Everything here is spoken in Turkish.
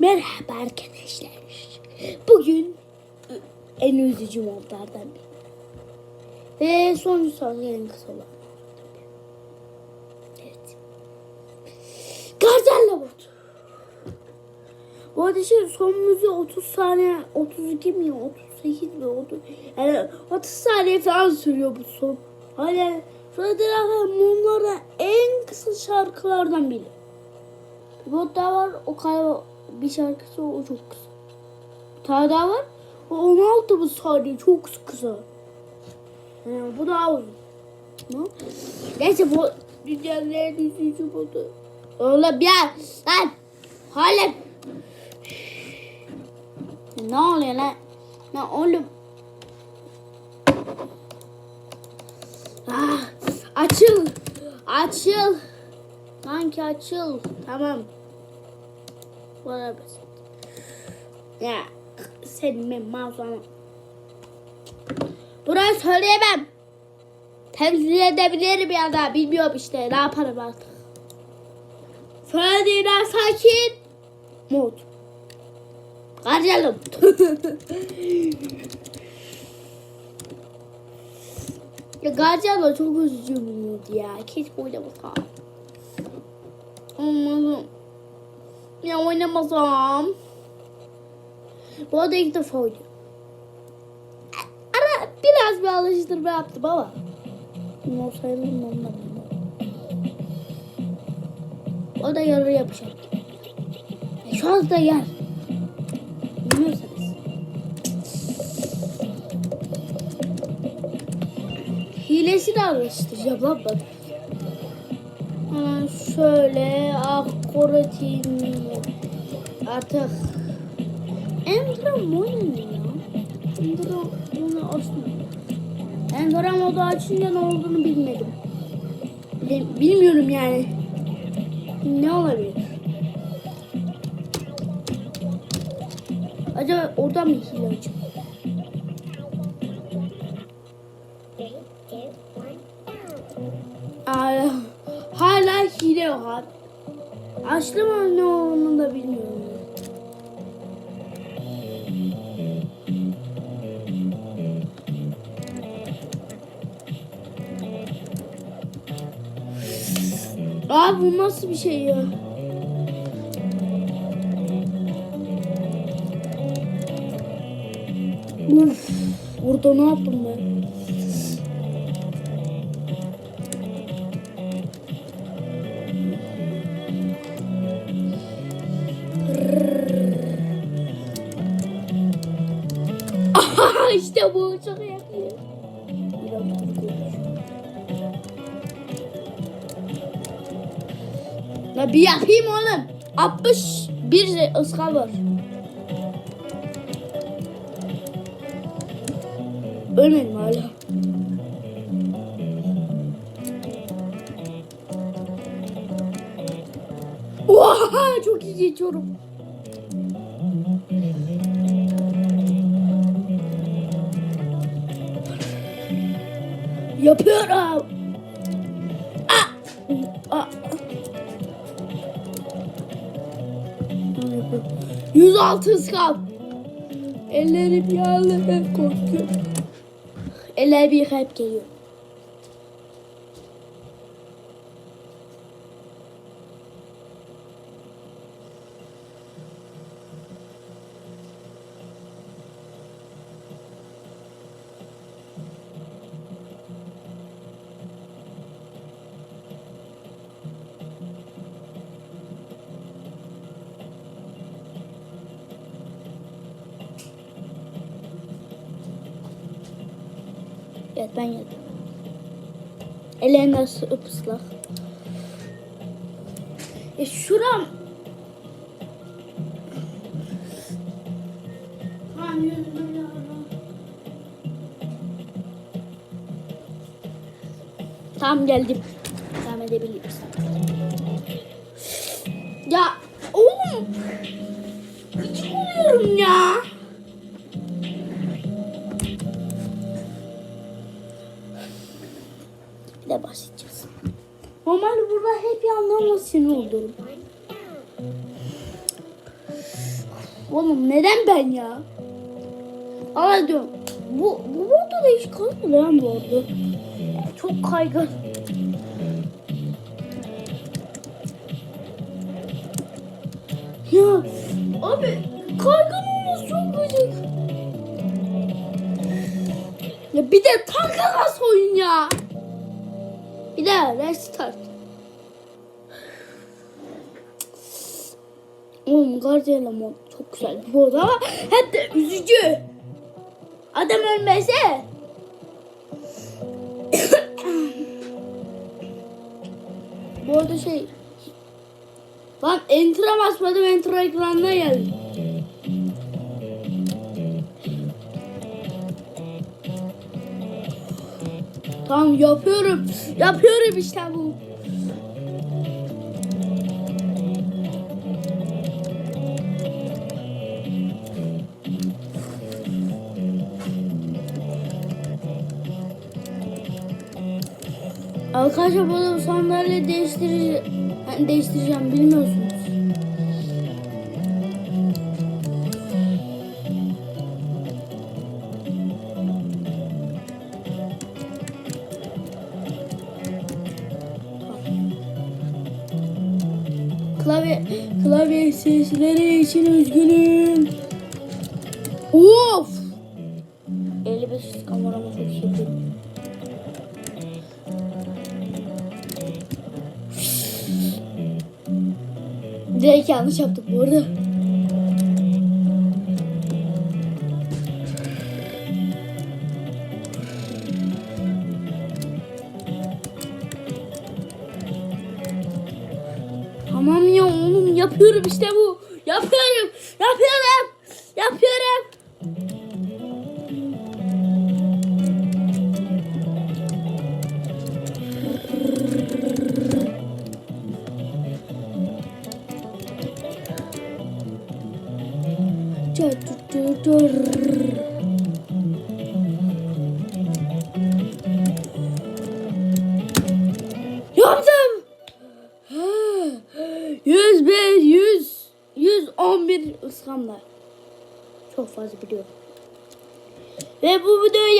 Merhaba arkadaşlar. Bugün ı, en üzücü modlardan biri. Ve sonuncu soru en kısa olan. Evet. Gardiyan Labot. Bu arada şey son müziği 30 saniye, 32 mi, 38 mi, 30, yani 30 saniye falan sürüyor bu son. Hani Freddy Mumlara en kısa şarkılardan biri. Bir bot daha var. O kay bir şarkısı o çok kısa. Bir tane daha var. O 16 bu saniye çok kısa. Yani bu daha uzun. Ne? Neyse bu dünyanın en üzücü botu. Oğlum ya lan. Halim. Ne oluyor lan? Ne oğlum? Ah, açıl. Açıl. Sanki açıl. Tamam. Kadar basit. Ya senin ben mağazana. Burayı söyleyemem. Temsil edebilirim ya da bilmiyorum işte ne yaparım artık. Söylediğinden sakin. Mod. Karayalım. ya Gardiyan da çok üzücü bir ya. Keşke oynamasam. Olmadı. Ya oynamasam. Bu arada ilk defa oynuyorum. Ara biraz bir alıştırma yaptım ama. Sayılır mı ondan O da yarı yapacak. E, Şu anda yer. Bilmiyorsanız. Hilesini alıştıracağım lan ben. Hemen şöyle akrobatik artık Endra modu ne ya? Endra modu açmıyor. Endra modu açınca ne olduğunu bilmedim. Bilmiyorum yani. Ne olabilir? Acaba oradan mı hile açıyor? Hile var. Açtı mı ne olduğunu da bilmiyorum. Aa bu nasıl bir şey ya? Uf, burada ne yaptım ben? İşte bu bir yapayım oğlum. 61 ıskal var. Ölmedim hala. Oha çok iyi geçiyorum. Yapıyorum. Ah! Ah! 106 ıskal. Ellerim yağlı hep korkuyorum. Eller bir hep geliyor. Evet ben yedim. Ellerim nasıl ıslak. E şuram. Tamam geldim. Devam edebiliriz. Ya oğlum. Gıcık oluyorum ya. Ama sinir olurum. Oğlum neden ben ya? Aa diyorum. Bu, bu modda da hiç kalmıyor lan bu arada. Çok kaygan. Ya abi kaygan olması çok gıcık. Ya bir de takılas oyun ya. Bir daha restart. Oğlum Guardian'la mod çok güzel bir mod ama hep de üzücü. Adam ölmese. Bu arada şey Lan enter'a basmadım enter ekranına geldi. Tamam yapıyorum. Yapıyorum işte bu. Arkadaşlar bunu sandalye değiştireceğim. Değiştireceğim bilmiyorsunuz. Klavye, klavye sesleri için üzgünüm. Of! 55 kamerama çok şey Direkt yanlış yaptık bu arada. Tamam ya oğlum yapıyorum işte bu. Yapıyorum. Yapıyorum. Yapıyorum. Yaptım. 101, 100, 111 ıskamla. Çok fazla biliyorum. Ve bu videoyu